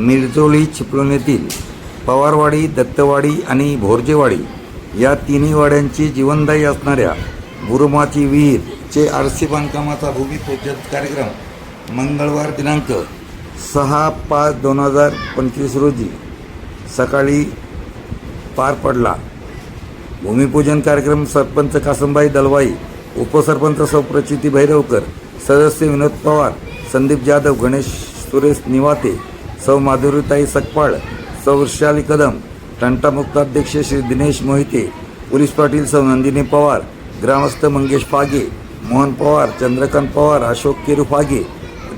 मिरजोली चिपळूण पवारवाडी दत्तवाडी आणि भोरजेवाडी या तिन्ही वाड्यांची जीवनदायी असणाऱ्या गुरुमाची विहीरचे आर सी बांधकामाचा भूमिपूजन कार्यक्रम मंगळवार दिनांक सहा पाच दोन हजार पंचवीस रोजी सकाळी पार पडला. भूमिपूजन कार्यक्रम सरपंच कासमबाई दलवाई उपसरपंच सौ प्रचिती भैरवकर सदस्य विनोद पवार संदीप जाधव गणेश सुरेश निवाते सौ माधुरीताई सकपाळ सौ वृषाली कदम तंटामुक्ताध्यक्ष श्री दिनेश मोहिते पोलीस पाटील सौ नंदिनी पवार ग्रामस्थ मंगेश फागे मोहन पवार चंद्रकांत पवार अशोक केरू फागे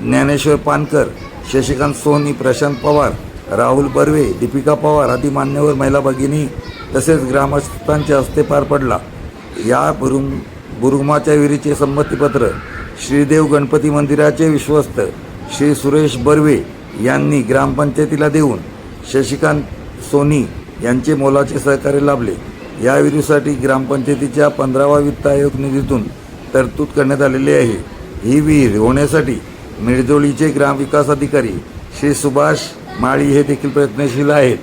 ज्ञानेश्वर पानकर शशिकांत सोहनी प्रशांत पवार राहुल बर्वे दीपिका पवार आदी मान्यवर महिला भगिनी तसेच ग्रामस्थांच्या हस्ते पार पडला. या बुरुम बुरुमाच्या विहिरीचे संमतीपत्र श्रीदेव गणपती मंदिराचे विश्वस्त श्री सुरेश बर्वे यांनी ग्रामपंचायतीला देऊन शशिकांत सोनी यांचे मोलाचे सहकार्य लाभले. या विहिरीसाठी ग्रामपंचायतीच्या पंधरावा वित्त आयोग निधीतून तरतूद करण्यात आलेली आहे. ही विहीर होण्यासाठी मिरजोळीचे ग्रामविकास अधिकारी श्री सुभाष माळी हे देखील प्रयत्नशील आहेत.